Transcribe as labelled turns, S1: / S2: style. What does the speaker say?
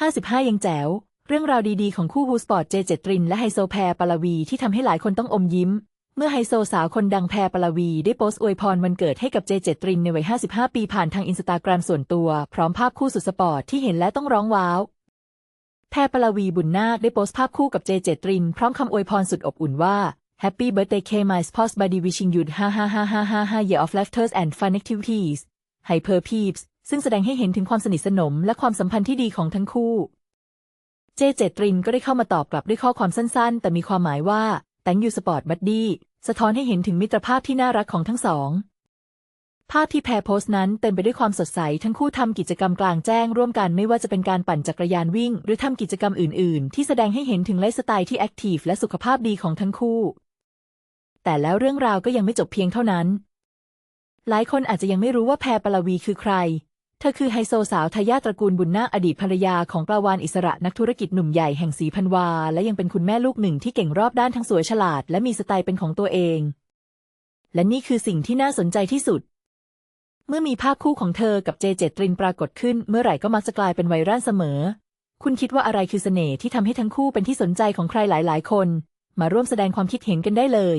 S1: 55 ยังแจ๋ว เรื่องราวดีๆ ของคู่ฮูสปอร์ตเจเจตริน และไฮโซแพรปลาวีที่ทำให้หลายคนต้องอมยิ้ม เมื่อไฮโซสาวคนดังแพรปลาวีได้โพสต์อวยพรวันเกิดให้กับเจเจตรินในวัย 55 ปีผ่านทางอินสตาแกรมส่วนตัว พร้อมภาพคู่สุดสปอร์ตที่เห็นและต้องร้องว้าว แพรปลาวีบุญนาคได้โพสต์ภาพคู่กับเจเจตริน พร้อมคำอวยพรสุดอบอุ่นว่า Happy birthday K my spouse body wishing you 55555 year of laughter and fun activities Hyper Peeps ซึ่งแสดงให้เห็นถึงความสนิทสนมและความสัมพันธ์ที่ดีของทั้งคู่ เจเจตรินก็ได้เข้ามาตอบกลับด้วยข้อความสั้นๆ แต่มีความหมายว่า Thank you Sport Buddy สะท้อนให้เห็นถึงมิตรภาพที่น่ารักของทั้งสอง ภาพที่แพรโพสต์นั้นเต็มไปด้วยความสดใส ทั้งคู่ทำกิจกรรมกลางแจ้งร่วมกันไม่ว่าจะเป็นการปั่นจักรยานวิ่ง หรือทำกิจกรรมอื่น ๆ ที่แสดงให้เห็นถึงไลฟ์สไตล์ที่แอคทีฟและสุขภาพดีของทั้งคู่ แต่แล้วเรื่องราวก็ยังไม่จบเพียงเท่านั้น หลายคนอาจจะยังไม่รู้ว่าแพรปลาวีคือใคร เธอคือไฮโซสาวทายาทตระกูลบุญนาอดีตภรรยาของปลาวานอิสระนักธุรกิจหนุ่มใหญ่แห่งสีพันวา และยังเป็นคุณแม่ลูกหนึ่งที่เก่งรอบด้านทั้งสวยฉลาด และมีสไตล์เป็นของตัวเอง และนี่คือสิ่งที่น่าสนใจที่สุด เมื่อมีภาพคู่ของเธอกับเจเจตรินปรากฏขึ้น เมื่อไหร่ก็มักจะกลายเป็นไวรัลเสมอ คุณคิดว่าอะไรคือเสน่ห์ที่ทำให้ทั้งคู่เป็นที่สนใจของใครหลาย ๆ คน มาร่วมแสดงความคิดเห็นกันได้เลย